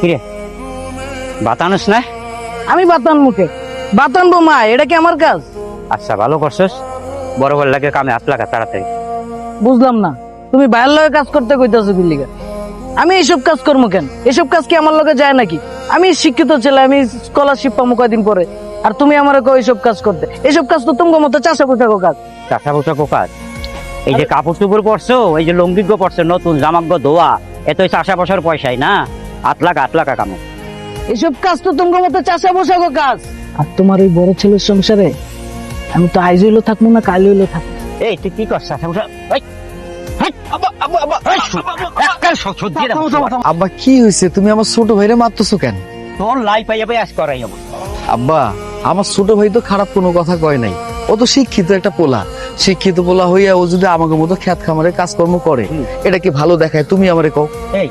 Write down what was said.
কিরে? বাতানুস না? আমি বাতান মুখে। বাতানবো মা এটা কি আমার কাজ? আচ্ছা ভালো করছস। বড় বড় লাগে কামে হাত লাগা তাড়াতাড়ি। বুঝলাম না। তুমি বাইরের লগে কাজ করতে কইতাছো বিল্লিগা আমি এইসব কাজ করব কেন? এসব কাজ কি আমার লগে যায় নাকি? আমি শিক্ষিত ছেলে আমি স্কলারশিপ পাবো কয়দিন পরে। আর তুমি আমার কো এইসব কাজ করতে। এসব কাজ তো তোমার মতো চাষা পোশাকো কাজ। চাষা পোশাক কাজ? এই যে কাপড় চুপড় পরছো এই যে লঙ্গিজ্ঞ পরছো নতুন জামাগ্য ধোয়া এত চাষা বসার পয়সাই না? হাত লাগা হাত লাগা কামে এসব কাজ তো তোমার মতো চাষা পোশাকো কাজ। আর তোমার ওই বড় ছেলের সংসারে আমি তো আইজ হইল থাকব না কাল হইল থাকব। এই তুই কি করছ। আব্বা কি হয়েছে তুমি আমার ছোট ভাইরে মারতেছো কেন? তোর লাই পাইয়া পাই আজ করাই আমার আব্বা আমার ছোট ভাই তো খারাপ কোনো কথা কয় নাই। ও তো শিক্ষিত একটা পোলা। শিক্ষিত পোলা হইয়া ও যদি আমাকে মতো খ্যাত খামারে কাজকর্ম করে এটা কি ভালো দেখায়? তুমি আমারে কও। এই